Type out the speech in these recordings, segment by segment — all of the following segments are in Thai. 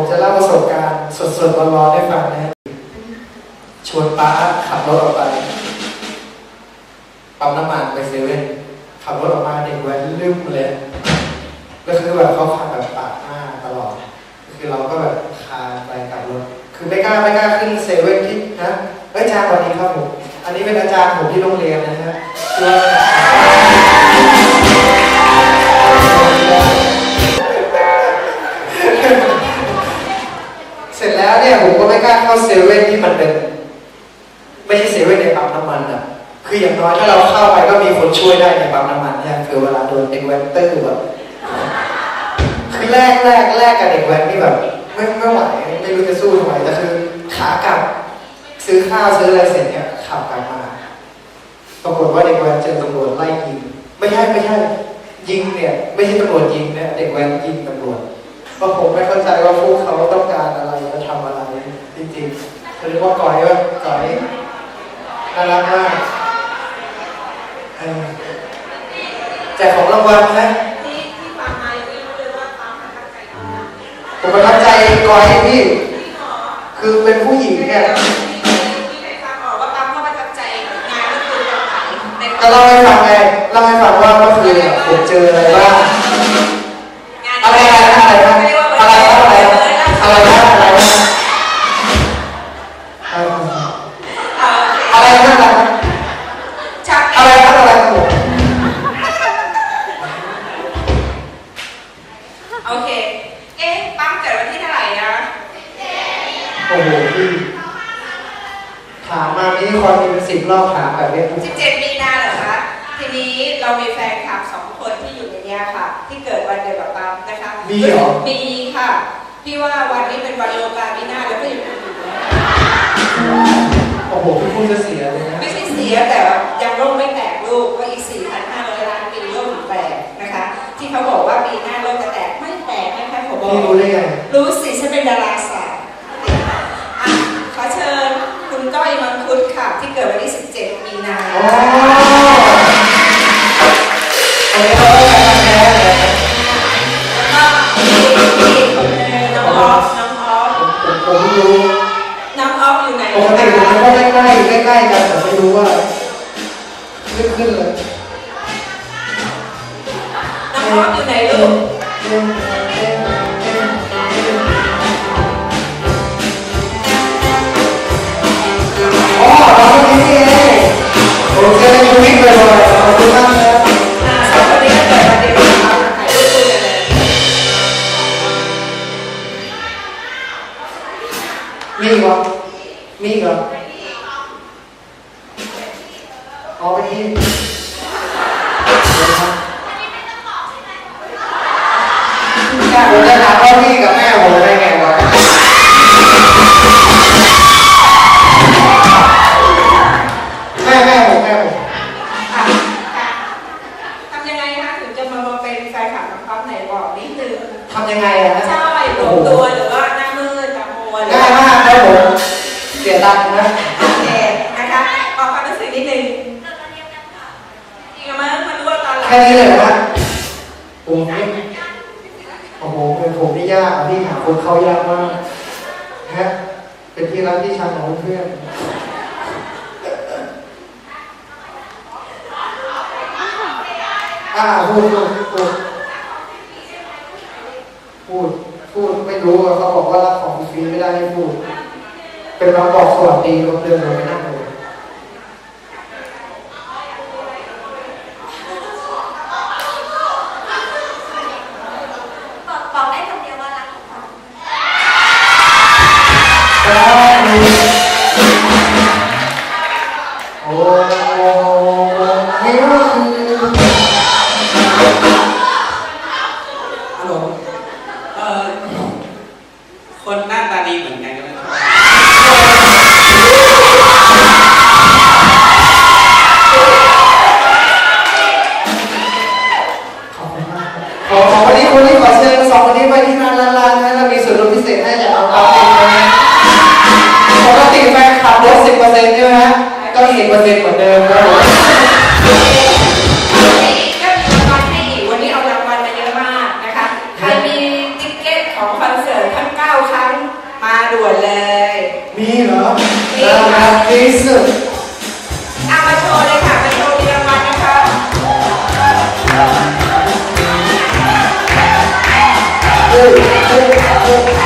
ผมจะเล่าประสบการณ์สดๆร้อนๆให้ฟังนะฮะชวนป้าขับรถออกไปปั๊มน้ำมันไปเซเว่นขับรถออกมาเด็กแว้นลืมเลยก็คือแบบเขาขับแบบปาดหน้าตลอด คือเราก็แบบคาไปกลับรถคือไม่กล้าไม่กล้าขึ้นเซเว่นที่นะเอ้ยอาจารย์สวัสดีครับผม อันนี้เป็นอาจารย์ผมที่โรงเรียนนะฮะ ผมก็ไม่กล้าเข้าเซเว่นที่มันเป็น ไม่ใช่เซเว่นในปั๊มน้ำมันอะ คืออย่างน้อยถ้าเราเข้าไปก็มีคนช่วยได้ในปั๊มน้ำมันเนี่ยคือเวลาโดนเด็กแว้นตื้อแบบคือแรกแรกแรกกับเด็กแว้นนี่แบบไม่ไม่ไหวไม่รู้จะสู้ทำไมแต่คือขากลับซื้อข้าวซื้ออะไรเสร็จเนี่ยขับกลับมาปรากฏว่าเด็กแว้นเจอตำรวจไล่ยิง ไม่ใช่ไม่ใช่ยิงเนี่ย ไม่ใช่ตำรวจยิงเนี่ยเด็กแว้นยิงตำรวจเพราะผมไม่เข้าใจว่าพวกเขาต้องการอะไรและทำอะไร จริงๆเรียกว่าก่อยว่าก่อยน่ารักมากแจกของรางวัลนะผมประทับใจก่อยพี่คือเป็นผู้หญิงเนี่ยก็เล่าให้ฟังไงเล่าให้ฟังว่าเมื่อคืนผมเจออะไรบ้าง มีแฟนคลับสองคนที่อยู่ในเนี้ยค่ะ ที่เกิดวันเดียวกับปั๊มนะคะมีเหรอ มีค่ะพี่ว่าวันนี้เป็นวันโลกาวินาศแล้วก็อยู่ในอยู่นะโอ้โหพี่พูดจะเสียเลยนะไม่ใช่เสียแต่ยังโลกไม่แตกลูกว่าอีก 4,500 ล้านปีโลกถึงแตกนะคะ ที่เขาบอกว่าปีหน้าโลกจะแตกไม่แตกนะคะผมบอกพี่รู้ได้ไงรู้สิฉันเป็นดาราศ ใกล้ๆกันแต่ไม่รู้ว่าขึ้นขึ้นเลยน้องพอสอยู่ไหนลูกอ๋อตอนนี้นี่เองผมจะได้วิ่งไปเลยขอบคุณมากครับมีอีกเหรอมีอีกเหรอ อไปที่ผมจะถามว่าพี่กับแม่ผมได้ไงวะแม่แม่ผมแม่ผมทำยังไงคะถึงจะมาเป็นแฟนคลับน้องออฟไหนบอกนิดนึงทำยังไงอะฮะ ใช่ปลอมตัวหรือว่าหน้ามืดตามัวหรือง่ายว่ามากครับผมเสียตังค์นะออกความรู้สึกนิดนึงจริงๆมั้งมันรู้ว่าตอนหลัง แค่นี้เลยนะผมนี่โอ้โหเป็นผมนี่ยากพี่หาคนเข้ายากมากฮะเป็นที่รักที่ชังของเพื่อนอ่าพูดพูดพูดพูดพูดไม่รู้เขาบอกว่ารับของฟรีไม่ได้ให้พูด เป็นเราบอกสวัสดีเราเดินลงไปนั่ง มีเหรอมี น่ารักที่สุดเอามาโชว์เลยค่ะ มาโชว์ทีละวันนะคะเฮ้ยเฮ้ยเฮ้ย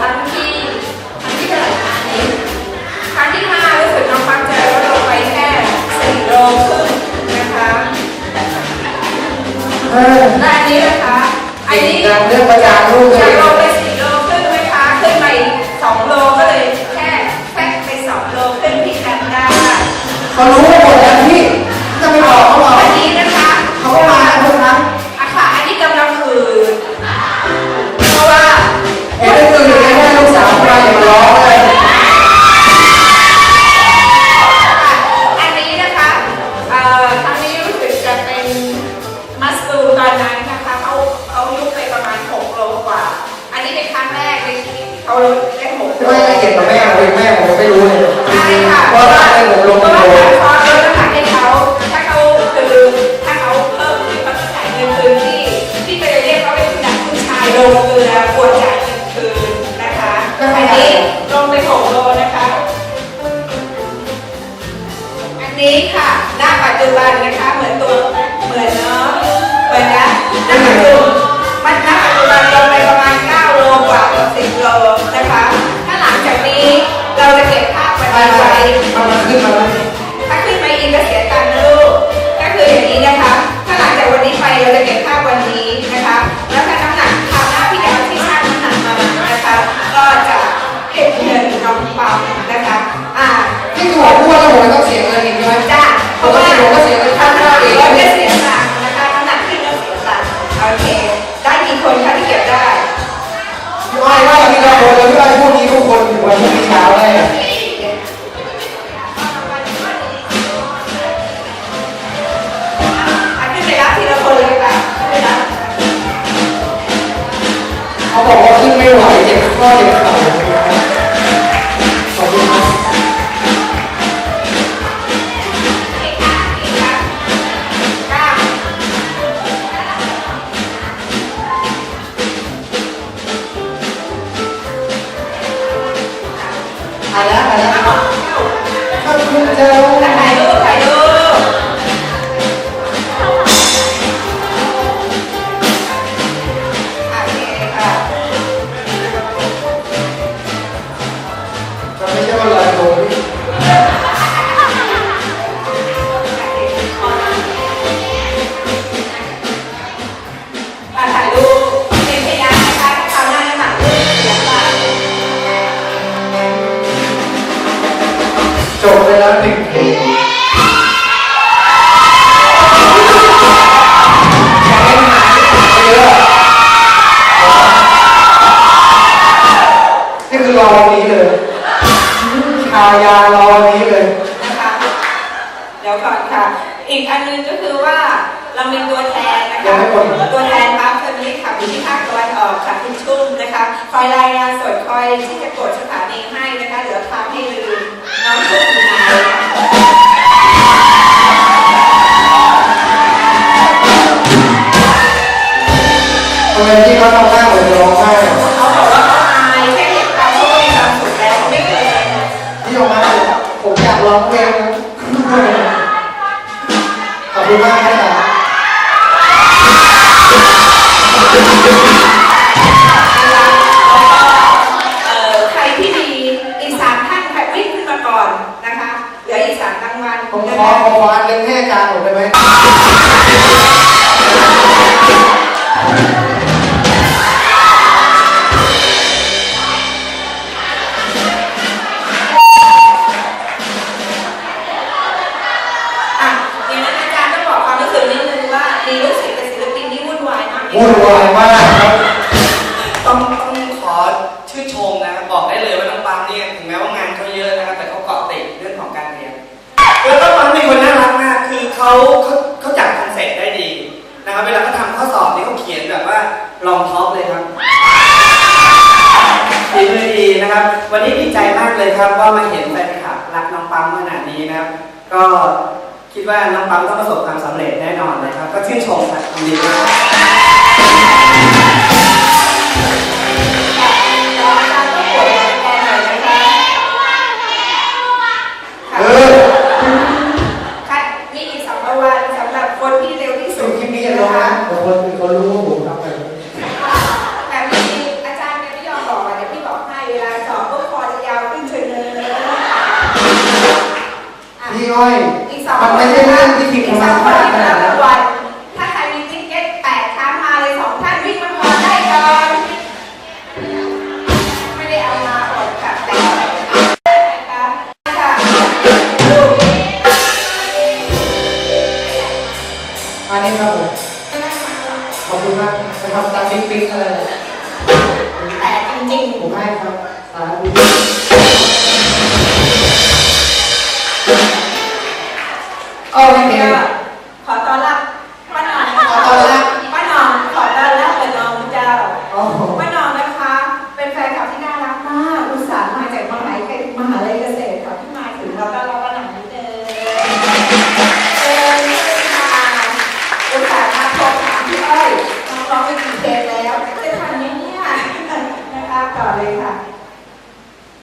ครั้งที่ครั้งที่เท่าไหร่คะอันนี้ครั้งที่ห้ารู้สึกน้องฟังใจลดลงไปแค่สี่โลครึ่งนะคะเออและอันนี้นะคะอันนี้งานเรื่องประจานรูปเลจากยลงไปสี่โลครึ่งนะคะขึ้นไปสองโลก็เลยแค่แฟกไปสองโลครึ่งที่กันได้ เขารู้หมดแชีวิตที่เขาลดได้6โลไม่เอียดกับแม่ผมแม่ผมไม่รู้เลยใช่ค่ะเพราะว่าให้ผมลงเพราะโลว่าพอลดน้ำหนักให้เขา ถ้าเขาคือถ้าเขาเพิ่มที่เขาจ่ายเงินคืนที่ที่ไปเรียกเขาเป็นผู้หญิงผู้ชายลงเกลือควรจ่ายเงินคืนนะคะอันนี้ลงไป6โลนะคะ อันนี้ค่ะหน้าปัจจุบันนะคะเหมือนตัวเหมือนเนาะเหมือนนะหน้าปัจจุบันมันหน้าปัจจุบันลงไปประมาณ9 นะคะ ถ้าหลังจากนี้เราจะเก็บภาพได้ไว้มันมันขึ้นมาแล้ว บอกว่าขึ้นไม่ไหวเจ็บข้อเจ็บเข่าขอบคุณครับอีกค่ะอีกค่ะเก้าอะแล้วอะแล้วเก้าขอบคุณเจ้า กอันหนึงก็คือว่าเรามีตัวแทนนะคะ ตัวแทนปั๊มเฟมิลี่ขับอยู่ที่ภาคตะวันออกค่ะคุณชุ่มนะคะ คอยรายงานสดคอยที่จะกดสถานีให้นะคะ เดี๋ยวทำให้ลืมน้องชุ่มอยู่ไหนทำไมพี่เขาทำ วุ่นวายมากวุ่นวายมากครับต้องต้องขอชื่นชมนะครับบอกได้เลยว่าน้องปั๊มเนี่ยถึงแม้ว่างานเขาเยอะนะครับแต่เขาเกาะติดเรื่องของการเรียนแล้วน้องปั๊มเป็นคนน่ารักมากคือเขาเขาเขาจับคอนเซ็ปต์ได้ดีนะครับเวลาเขาทำข้อสอบนี่เขาเขียนแบบว่าลองท็อปเลยครับดีเลยดีนะครับ วันนี้ดีใจมากเลยครับว่ามาเห็นแฟนคลับรักน้องปั๊มขนาดนี้นะครับก็ คิดว่าน้องปั๊มต้องประสบความสำเร็จแน่นอนเลยครับ ก็ชื่นชมครับยินดีด้วยแล้วอาจารย์ก็ปวดแทนหน่อยนะคะเออค่ะมีอีกสองรางวัลสำหรับคนที่เร็วที่สุสุดดคลิปนี้จะลงนะแต่คนอื่นเขารู้ว่าผมทำ อี